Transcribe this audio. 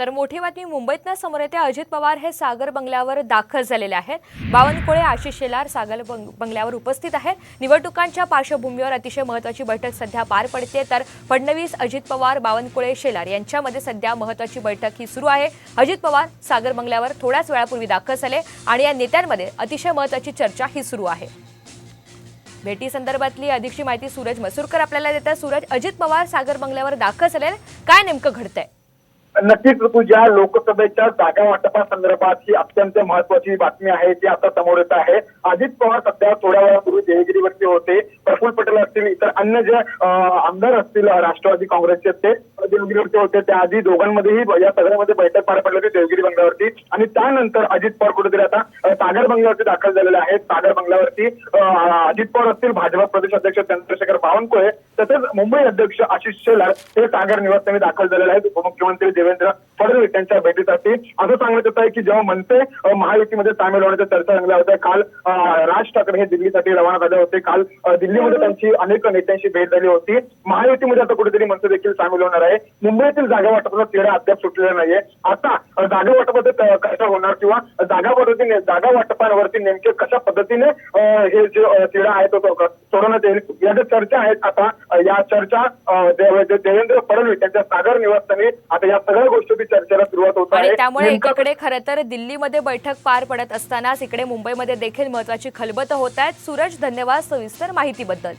तर मोठी बातमी मुंबईतनं समोर येते. अजित पवार हे सागर बंगल्यावर दाखल झालेले आहेत. बावनकुळे आशिष शेलार सागर बंग- बंगल्यावर उपस्थित आहेत. निवडणुकांच्या पार्श्वभूमीवर अतिशय महत्वाची बैठक सध्या पार पडते तर फडणवीस अजित पवार बावनकुळे शेलार यांच्यामध्ये सध्या महत्वाची बैठक ही सुरू आहे. अजित पवार सागर बंगल्यावर थोड्याच वेळापूर्वी दाखल झाले आणि या नेत्यांमध्ये अतिशय महत्वाची चर्चा ही सुरू आहे. भेटी संदर्भातली अधिकची माहिती सूरज मसूरकर आपल्याला देतात सूरज अजित पवार सागर बंगल्यावर दाखल झाले काय नेमकं घडतंय? नक्कीच ऋतुजा लोकसभेच्या जागा वाटपासंदर्भात ही अत्यंत महत्वाची बातमी आहे जी आता समोर येत आहे. अजित पवार सध्या थोड्या वेळापूर्वी देहगिरीवरती होते. प्रफुल्ल पटेल असतील इतर अन्य जे आमदार असतील राष्ट्रवादी काँग्रेसचे ते देवगिरीवरती होते. त्याआधी दोघांमध्येही या सगळ्यामध्ये बैठक पार पडली होती देवगिरी बंगल्यावरती. आणि त्यानंतर अजित पवार कुठेतरी आता सागर बंगल्यावरती दाखल झालेले आहेत. सागर बंगल्यावरती अजित पवार असतील भाजपा प्रदेश अध्यक्ष चंद्रशेखर बावनकुळे तसेच मुंबई अध्यक्ष आशिष शेलार हे सागर निवासस्थानी दाखल झालेले आहेत. उपमुख्यमंत्री देवेंद्र फडणवीस यांच्या भेटीसाठी. असं सांगण्यात येत आहे की जेव्हा मनसे महायुतीमध्ये सामील होण्याच्या चर्चा रंगल्या होत्या काल राज ठाकरे हे दिल्लीसाठी रवाना झाले होते. काल दिल्लीमध्ये त्यांची अनेक नेत्यांशी भेट झाली होती. महायुतीमध्ये आता कुठेतरी मनसे देखील सामील होणार आहे मुंबईतील जागा वाटपाचा तिढा अद्याप सुटलेला नाहीये. आता जागा वाटपाचं कसं होणार किंवा जागा पद्धतीने जागा वाटपावरती नेमके कशा पद्धतीने हे जे तिढा आहे तो सोडवण्यात येईल? या ज्या चर्चा आहेत आता. या चर्चा देवेंद्र फडणवीस यांच्या सागर निवासस्थानी आता या सगळ्या गोष्टी चर्चेला सुरुवात होत आहे. त्यामुळे एकीकडे खरं तर दिल्लीमध्ये बैठक पार पडत असतानाच इकडे मुंबईमध्ये देखील महत्वाची खलबतं होत आहेत. सूरज धन्यवाद सविस्तर माहितीबद्दल.